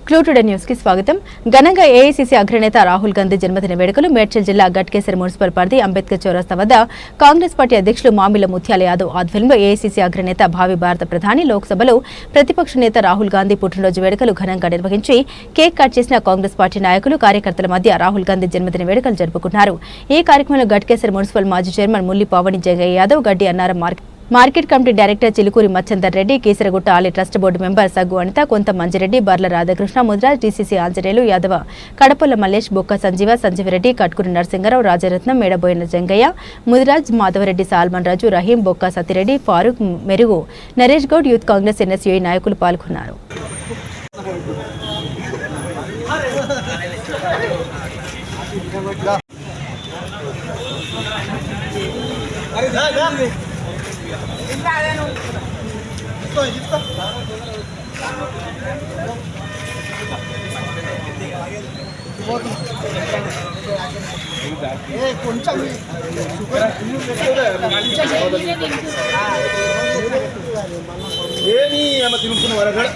క్లూటుడే న్యూస్కి స్వాగతం. ఘనంగా ఏఐసీసీ అగ్రనేత రాహుల్ గాంధీ జన్మదిన వేడుకలు మేడ్చల్ జిల్లా గట్కేసర్ మున్సిపల్ పరిధి అంబేద్కర్ చౌరస్తా వద్ద కాంగ్రెస్ పార్టీ అధ్యక్షులు మామిల ముత్యాల యాదవ్ ఆధ్వర్యంలో ఏఐసీసీ అగ్రనేత భావి భారత ప్రధాని లోక్సభలో ప్రతిపక్ష నేత రాహుల్ గాంధీ పుట్టినరోజు వేడుకలు ఘనంగా నిర్వహించి కేక్ కట్ చేసిన కాంగ్రెస్ పార్టీ నాయకులు కార్యకర్తల మధ్య రాహుల్ గాంధీ జన్మదిన వేడుకలు జరుపుకున్నారు ఈ కార్యక్రమంలో గట్కేసర్ మున్సిపల్ మాజీ chairman Mulli Pavani Jagaiah Yadav Gaddi Annaram market market committee director Chilukuri Machchander Reddy Keesaragutta ఆలయ trust board member Saggu Anitha Kontha Manjireddy Barla Radhakrishna Mudraj DCC Anjaneyulu Yadava Kadapalla Mallesh Bokka Sanjeeva Sanjeevareddy Katkuri Narasingarao Rajaratnam Medaboina Jangaiah Mudiraj Madhavareddy Solomon Raju Rahim Bokka Satireddy Farooq Merugu Naresh Goud youth Congress NSUI నాయకులు పాల్గొన్నారు. ఏమి అమ్మ తినుకున్న వరగడ?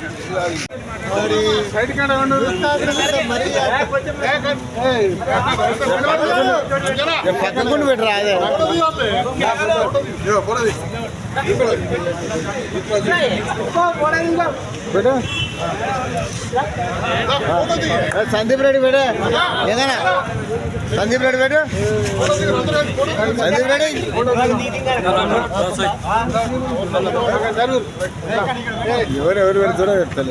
పక్కకుండా పెట్టరా అదే సందీప్ రెడ్డి బేట ఏదైనా సందీప్ రెడ్డి బేట? సందీప్ రెడ్డి? ఎవరు ఎవరు పెడతారో చెప్తాను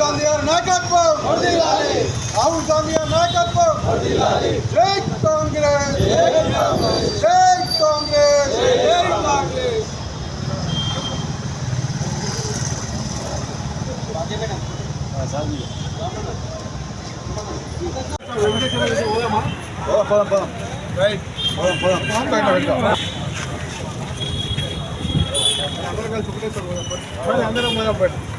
గారి నాయకత్వం. రాహుల్ గాంధీ గారి నాయకత్వం. జై కాంగ్రెస్. జై కాంగ్రెస్. జై కాంగ్రెస్. పోదాం పోదాం రైట్. పోదాం పోదాం. పోదాం పట్టు. అందరం పోదాం. పట్టు.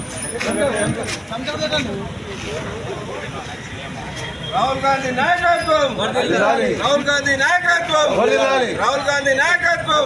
అలా, కౌలు చెప్పాలి. రాహుల్ గాంధీ నాయకత్వం రాహుల్ గాంధీ నాయకత్వం రాహుల్ గాంధీ నాయకత్వం